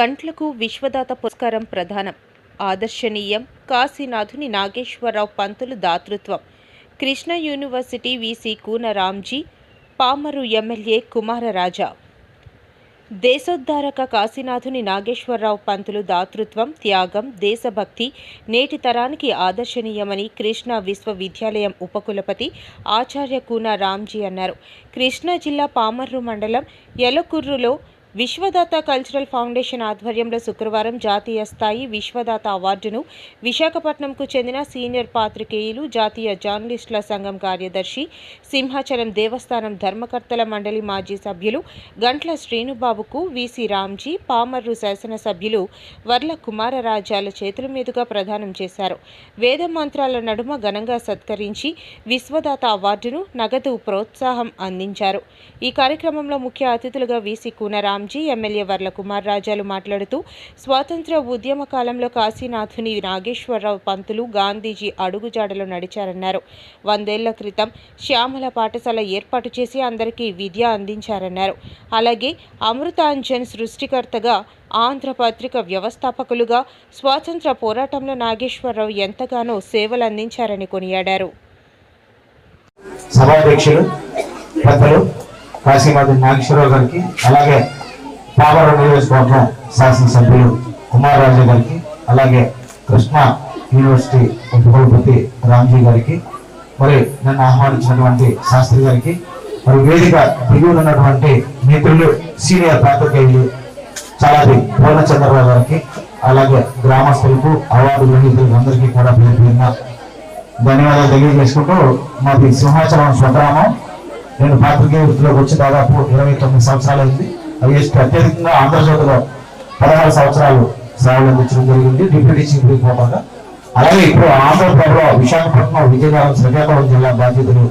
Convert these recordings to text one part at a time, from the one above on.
గంట్లకు విశ్వదాత పురస్కారం ప్రధానం. ఆదర్శనీయం కాశీనాథుని నాగేశ్వరరావు పంతులు దాతృత్వం. Krishna university VC Koona Ramji Pamarru MLA Kumararaja. దేశోద్ధారక Kasinathuni Nageswararao Pantulu దాతృత్వం త్యాగం దేశభక్తి నేటి తరానికి ఆదర్శనీయమని కృష్ణా విశ్వవిద్యాలయం ఉపకులపతి ఆచార్య కూన రామ్జీ అన్నారు. కృష్ణా జిల్లా పామర్రు మండలం యలకుర్రులో విశ్వదాత కల్చరల్ ఫౌండేషన్ ఆధ్వర్యంలో శుక్రవారం జాతీయ స్థాయి విశ్వదాత అవార్డును విశాఖపట్నంకు చెందిన సీనియర్ పాత్రికేయులు జాతీయ జర్నలిస్టుల సంఘం కార్యదర్శి సింహాచలం దేవస్థానం ధర్మకర్తల మండలి మాజీ సభ్యులు గంట్ల శ్రీనుబాబుకు విసి రామ్జీ పామర్రు శాసనసభ్యులు వర్ల కుమారరాజాల చేతుల మీదుగా ప్రదానం చేశారు. వేద మంత్రాల నడుమ ఘనంగా సత్కరించి విశ్వదాత అవార్డును నగదు ప్రోత్సాహం అందించారు. ఈ కార్యక్రమంలో ముఖ్య అతిథులుగా వీసీ కూనరామ్ రామ్జీ ఎమ్మెల్యే వర్ల కుమార్ రాజాలు మాట్లాడుతూ స్వాతంత్ర ఉద్యమ కాలంలో కాశీనాథుని నాగేశ్వరరావు పంతులు గాంధీజీ అడుగుజాడలో నడిచారన్నారు. వందేళ్ళ క్రితం శ్యామల పాఠశాల ఏర్పాటు చేసి అందరికీ విద్య అందించారన్నారు. అలాగే అమృతాంజన్ సృష్టికర్తగా ఆంధ్ర పత్రిక వ్యవస్థాపకులుగా స్వాతంత్ర పోరాటంలో నాగేశ్వరరావు ఎంతగానో సేవలు అందించారని కొనియాడారు. సభాధ్యక్షులు పెద్దలు కాశీమాధు నాగేశ్వరరావు గారికి అలాగే పామర నియోజకవర్గం శాసనసభ్యులు కుమారరాజు గారికి అలాగే కృష్ణ యూనివర్సిటీ ఉపకులపతి రామ్జీ గారికి మరి నన్ను ఆహ్వానించినటువంటి శాస్త్రి గారికి మరి వేదిక దిగువనున్నటువంటి మిత్రులు సీనియర్ పాత్రికేయులు చాలాది పూర్ణచంద్రరావు గారికి అలాగే గ్రామస్తులకు అవార్డు గ్రహీతులకు అందరికీ కూడా పేరు పేరున ధన్యవాదాలు తెలియజేసుకుంటూ మాది సింహాచలం స్వగ్రామం. నేను పాత్రికేయ వృత్తిలోకి వచ్చి దాదాపు ఇరవై తొమ్మిది సంవత్సరాలు అయింది అవి అత్యధికంగా ఆంధ్రజ్యోతిలో పదహారు సంవత్సరాలు సేవలు అందించడం జరిగింది. డిప్యూటీ చీఫ్ రిపోర్టర్గా అలాగే ఇప్పుడు ఆంధ్రప్రభలో విశాఖపట్నం విజయనగరం శ్రీకాకుళం జిల్లా బాధ్యతలు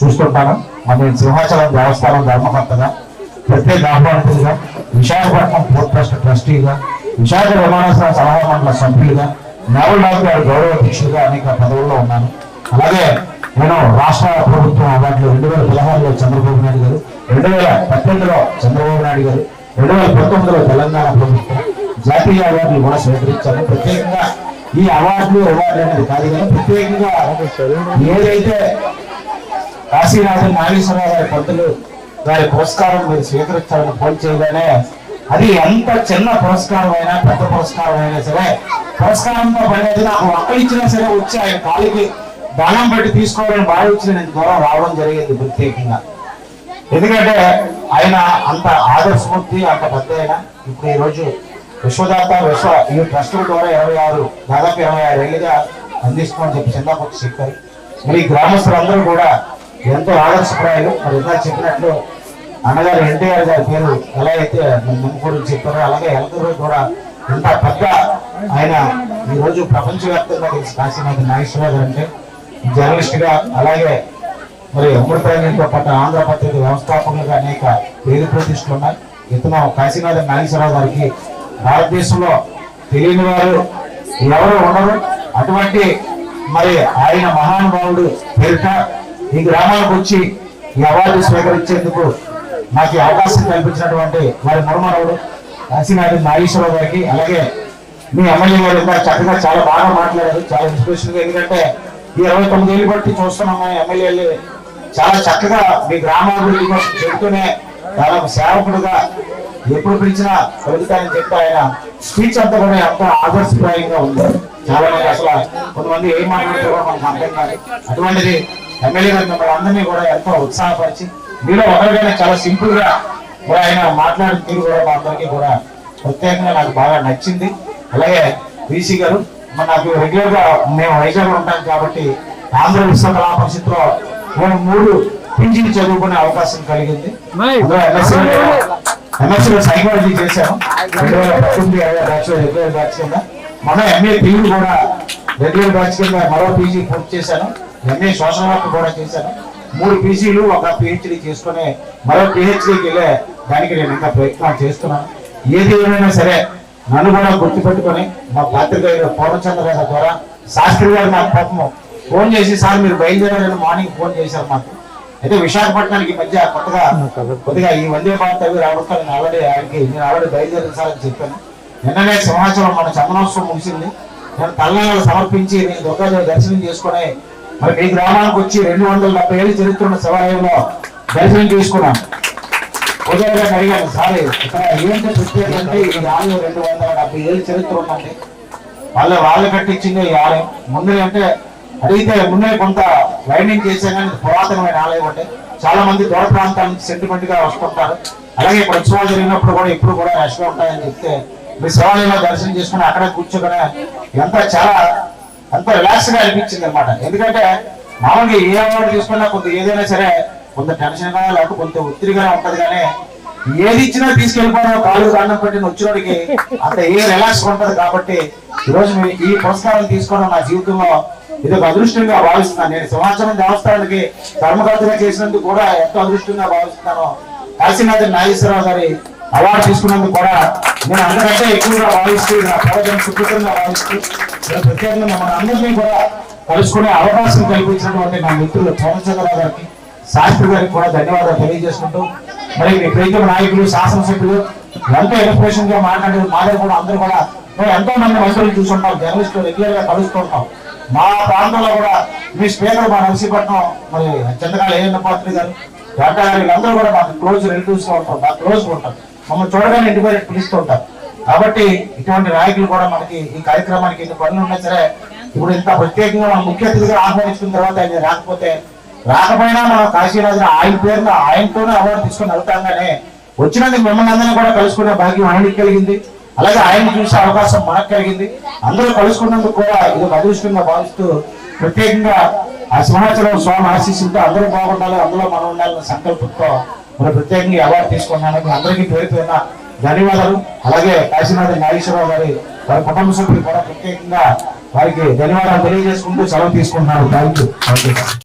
చూస్తుంటాను. మరి నేను సింహాచలం దేవస్థానం ధర్మకర్తగా ప్రత్యేక ఆహ్వానితులుగా విశాఖపట్నం పోర్ట్ ట్రస్ట్ ట్రస్టీగా విశాఖ విమానాశ్రయ సలహా మండల సభ్యులుగా నావల్ నాగ్ గౌరవ అధ్యక్షులుగా అనేక పదవుల్లో ఉన్నాను. అలాగే నేను రాష్ట్ర ప్రభుత్వం అవార్డులు రెండు వేల పదహారులో చంద్రబాబు నాయుడు గారు రెండు వేల పద్దెనిమిదిలో చంద్రబాబు నాయుడు గారు రెండు వేల పంతొమ్మిదిలో తెలంగాణ ప్రభుత్వం జాతీయ అవార్డులు కూడా స్వీకరించాను ప్రత్యేకంగా ఈ అవార్డులు అవార్డులు అనేది కాదు కానీ ప్రత్యేకంగా ఏదైతే కాశీనాథన్ నాగేశ్వరరావు గారి పంతులు గారి పురస్కారం మీరు స్వీకరించాలని ఫోన్ చేయగానే అది ఎంత చిన్న పురస్కారం అయినా పెద్ద పురస్కారం అయినా సరే పురస్కారంతో పడేది నాకు ఒక్కలు ఇచ్చినా సరే వచ్చి ఆయన కాలికి బలం పెట్టి తీసుకోవాలని భావించి నేను దూరం రావడం జరిగింది ప్రత్యేకంగా. ఎందుకంటే ఆయన అంత ఆదర్శమూర్తి అంత పెద్ద ఆయన. ఇప్పుడు ఈరోజు విశ్వదాత విశ్వ ఈ ట్రస్టుల ద్వారా ఇరవై ఆరు దాదాపు ఇరవై ఆరు ఏళ్ళుగా అందిస్తామని చెప్పి చందాపతి చెప్పారు. మరి గ్రామస్తులందరూ కూడా ఎంతో ఆదర్శప్రాయాలు. మరి ఇందాక చెప్పినట్లు అన్నగారు ఎన్టీఆర్ గారి పేరు ఎలా అయితే నమ్ముకోరు చెప్పారో అలాగే ఎలకూరు కూడా ఇంత పెద్ద ఆయన ఈరోజు ప్రపంచవ్యాప్తంగా తెలిసి కాశీనాథ్ నాగేశ్వరరావు గారు అంటే జర్నలిస్ట్గా అలాగే మరి అమృతాంజలితో పాటు ఆంధ్ర పత్రిక వ్యవస్థాపకులుగా అనేక పేరు ప్రతిష్టలు ఉన్నాయి. ఇతను కాశీనాథ్ నాగేశ్వరరావు గారికి భారతదేశంలో తెలియని వారు ఎవరు ఉండరు. అటువంటి మరి ఆయన మహానుభావుడు పేరిట ఈ గ్రామాలకు వచ్చి ఈ అవార్డు స్వీకరించేందుకు నాకు ఈ అవకాశం కల్పించినటువంటి వారి మరుమనవుడు కాశీనాథ నాగేశ్వరరావు గారికి అలాగే మీ ఎమ్మెల్యే గారు చక్కగా చాలా బాగా మాట్లాడారు. చాలా ఇన్స్పిరేషన్గా ఎందుకంటే ఇరవై తొమ్మిది ఏళ్ళు బట్టి చూస్తున్నాము ఎమ్మెల్యేలు. చాలా చక్కగా మీ గ్రామాభివృద్ధి కోసం చెబుతూనే చాలా సేవకుడుగా ఎప్పుడు పిలిచినా కలుగుతానని చెప్పి ఆయన స్పీచ్ అంతా కూడా ఎంతో ఆదర్శప్రాయంగా ఉంది. చాలా మంది అసలు కొంతమంది ఏం మాట్లాడుతారో మనకు అర్థం కాదు. అటువంటిది ఎమ్మెల్యే గారు మిమ్మల్ని అందరినీ కూడా ఎంతో ఉత్సాహపరిచి మీలో ఒకరికైనా చాలా సింపుల్గా కూడా ఆయన మాట్లాడిన తీరు కూడా మా అందరికీ కూడా ప్రత్యేకంగా నాకు బాగా నచ్చింది. అలాగే వీసీ గారు మరి నాకు రెగ్యులర్గా మేము వైజాగ్ ఉంటాం కాబట్టి ఆంధ్ర విశ్వ కళా పరిషత్లో నేను మూడు పీజీలు చదువుకునే అవకాశం కలిగింది. అందులో MSc ఎంఎస్సీ సైకాలజీ చేశాను రెండు వేల పద్దెనిమిది బ్యాచ్ రెగ్యులర్ బ్యాచ్ కింద. మన ఎంఏ తెలుగు కూడా రెగ్యులర్ బ్యాచ్ కింద మరో పీజీ పూర్తి చేశాను. ఎంఏ సోషల్ వర్క్ కూడా చేశాను. మూడు పీజీలు ఒక పిహెచ్డి చేసుకుని మరో పిహెచ్డికి వెళ్ళే దానికి నేను ఇంకా ప్రయత్నం చేస్తున్నాను. ఏది ఏమైనా సరే నన్ను కూడా గుర్తుపెట్టుకొని మా పాత్రికేయులు పూర్ణచంద్ర గారి ద్వారా శాస్త్రి గారు నాకు పాపము ఫోన్ చేసి సార్ మీరు బయలుదేరాలని మార్నింగ్ ఫోన్ చేశారు మాకు. అయితే విశాఖపట్నానికి మధ్య కొత్తగా కొద్దిగా ఈ వందే భారత్ అవి రావడం నేను ఆల్రెడీ ఆయనకి నేను ఆల్రెడీ బయలుదేరిన సార్ అని చెప్పాను. నిన్ననే సింహాచలం మన చందనోత్సవం ముగిసింది. నేను తలనగలు సమర్పించి నేను దుర్గాదేవి దర్శనం చేసుకుని మరి మీ గ్రామానికి వచ్చి రెండు వందల డెబ్బై ఏళ్ళు చరిత్ర ఉన్న శివాలయంలో దర్శనం చేసుకున్నాను. ఉదయం అడిగాను సారీ ఇక్కడ ఏంటి ప్రత్యేకత అంటే ఈ ఆలయం రెండు వందల డెబ్బై ఏళ్ళు చరిత్ర ఉందండి. వాళ్ళ వాళ్ళు కట్టించింది ఈ ఆలయం. ముందు అంటే అడిగితే ముందే కొంత వైండింగ్ చేసే కానీ పురాతనమైన ఆలయం అంటే చాలా మంది దూర ప్రాంతాల నుంచి సెంటిమెంట్గా వస్తుంటారు. అలాగే ఇక్కడ ఉత్సవాలు జరిగినప్పుడు కూడా ఇప్పుడు కూడా రష్గా ఉంటాయని చెప్తే మీ శివాలయంలో దర్శనం చేసుకుని అక్కడే కూర్చోగానే ఎంత చాలా అంత రిలాక్స్గా అనిపించింది అనమాట ఎందుకంటే మామూలుగా ఏ అవార్డు తీసుకున్నా కొంత ఏదైనా సరే కొంత టెన్షన్ లేకపోతే కొంత ఒత్తిడిగా ఉంటది కానీ ఏది ఇచ్చినా తీసుకెళ్ళిపోవడం కాళ్ళు కాండం పట్టిన వచ్చినోడికి అంత ఏ రిలాక్స్ ఉంటది కాబట్టి ఈరోజు రోజు ఈ పురస్కారం తీసుకోవడం నా జీవితంలో ఇది ఒక అదృష్టంగా భావిస్తున్నాను. నేను సింహాచలం దేవస్థానానికి కర్మకర్తగా చేసినందుకు కూడా ఎంతో అదృష్టంగా భావిస్తున్నాను. కాశీనాథ నాగేశ్వరరావు గారి అవార్డు తీసుకున్నందుకు కూడా నేను అందరికంటే ఎక్కువగా భావిస్తూ నా ప్రజలను సుకృతంగా భావిస్తూ నేను ప్రత్యేకంగా మన అందరినీ కూడా కలుసుకునే అవకాశం కల్పించినటువంటి నా మిత్రులు చంద్రశేఖరరావు గారికి శాస్త్రి గారికి కూడా ధన్యవాదాలు తెలియజేసుకుంటూ మరి మీ ప్రీతం నాయకులు శాసనసభ్యులు ఎంతో ఎలక్ట్రేషన్గా మాట్లాడే మా కూడా అందరూ కూడా మేము ఎంతో మంది మంత్రులు చూసుంటాం జర్నలిస్టులు రెగ్యులర్గా కలుస్తుంటాం. మా ప్రాంతంలో కూడా మీ స్పీకర్ మా నర్సీపట్నం మరి చంద్రకాల ఏఎన్న పాత్రి గారు డాక్టర్ గారు వీళ్ళందరూ కూడా మాకు క్లోజ్ రిలేటివ్స్గా ఉంటారు మాకు క్లోజ్ ఉంటారు. మమ్మల్ని చూడగానే ఇంటి పేరు పిలుస్తూ ఉంటారు కాబట్టి ఇటువంటి నాయకులు కూడా మనకి ఈ కార్యక్రమానికి ఎన్ని పనులు ఉన్నా సరే ఇప్పుడు ఇంత ప్రత్యేకంగా మనం ముఖ్య అతిథిగా ఆహ్వానించుకున్న తర్వాత ఆయన రాకపోతే రాకపోయినా మనం కాశీరాజు ఆయన పేరున ఆయనతోనే అవార్డు తీసుకుని వెళ్తాం కానీ వచ్చినందుకు మిమ్మల్ని అందరినీ కూడా కలుసుకునే భాగ్యం ఆయనకి కలిగింది. అలాగే ఆయన చూసే అవకాశం మనకు కలిగింది. అందరూ కలుసుకున్నందుకు కూడా ఇది అదృష్టంగా భావిస్తూ ప్రత్యేకంగా ఆ సింహాచలం స్వామి ఆశీస్సులతో అందరూ బాగుండాలి అందులో మనం ఉండాలన్న సంకల్పంతో మనం ప్రత్యేకంగా అవార్డు తీసుకున్నాను. అందరికీ పేరు ధన్యవాదాలు. అలాగే కాశీనాథ నాగేశ్వరరావు గారి వారి కుటుంబ సభ్యులు కూడా ప్రత్యేకంగా వారికి ధన్యవాదాలు తెలియజేసుకుంటూ సెలవు తీసుకుంటున్నారు థ్యాంక్ యూ